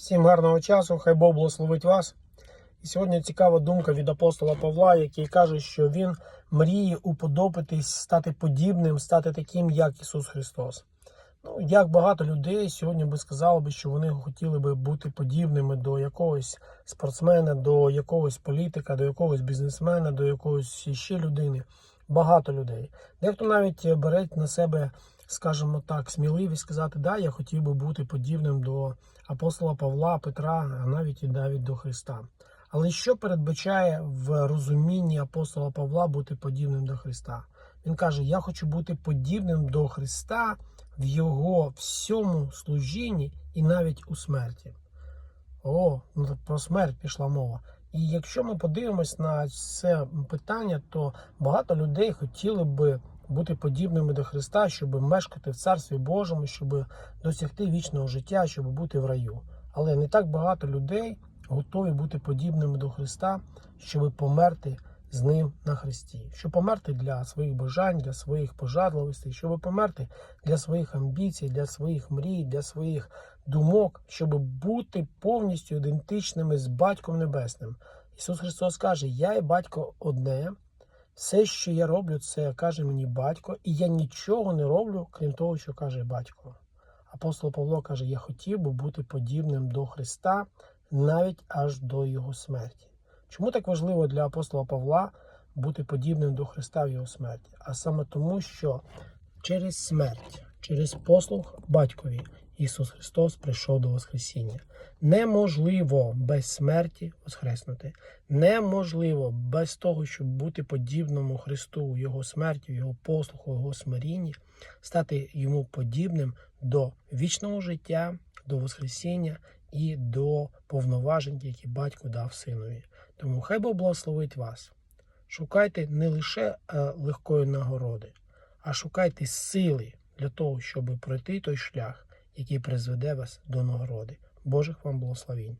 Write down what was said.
Всім гарного часу, хай Бог благословить вас. І сьогодні цікава думка від апостола Павла, який каже, що він мріє уподобитись, стати подібним, стати таким, як Ісус Христос. Ну, як багато людей сьогодні би сказали би, що вони хотіли би бути подібними до якогось спортсмена, до якогось політика, до якогось бізнесмена, до якогось ще людини. Багато людей. Дехто навіть бере на себе, скажімо так, сміливість сказати, да, я хотів би бути подібним до апостола Павла, Петра, а навіть і навіть до Христа. Але що передбачає в розумінні апостола Павла бути подібним до Христа? Він каже: Я хочу бути подібним до Христа в Його всьому служінні і навіть у смерті. О, ну про смерть пішла мова. І якщо ми подивимось на це питання, то багато людей хотіли би бути подібними до Христа, щоб мешкати в Царстві Божому, щоб досягти вічного життя, щоб бути в раю. Але не так багато людей готові бути подібними до Христа, щоб померти з ним на Христі, щоб померти для своїх бажань, для своїх пожадливостей, щоб померти для своїх амбіцій, для своїх мрій, для своїх думок, щоб бути повністю ідентичними з Батьком Небесним. Ісус Христос каже: Я і батько одне. Все, що я роблю, це каже мені батько, і я нічого не роблю, крім того, що каже батько. Апостол Павло каже: Я хотів би бути подібним до Христа навіть аж до Його смерті. Чому так важливо для апостола Павла бути подібним до Христа в Його смерті? А саме тому, що через смерть, через послуг батькові Ісус Христос прийшов до Воскресіння. Неможливо без смерті воскреснути. Неможливо без того, щоб бути подібному Христу Його смерті, Його послуху, Його смирінні, стати йому подібним до вічного життя, до Воскресіння і до повноважень, які батько дав синові. Тому хай Бог благословить вас. Шукайте не лише е, легкої нагороди, а шукайте сили для того, щоб пройти той шлях, який призведе вас до нагороди. Божих вам благословінь.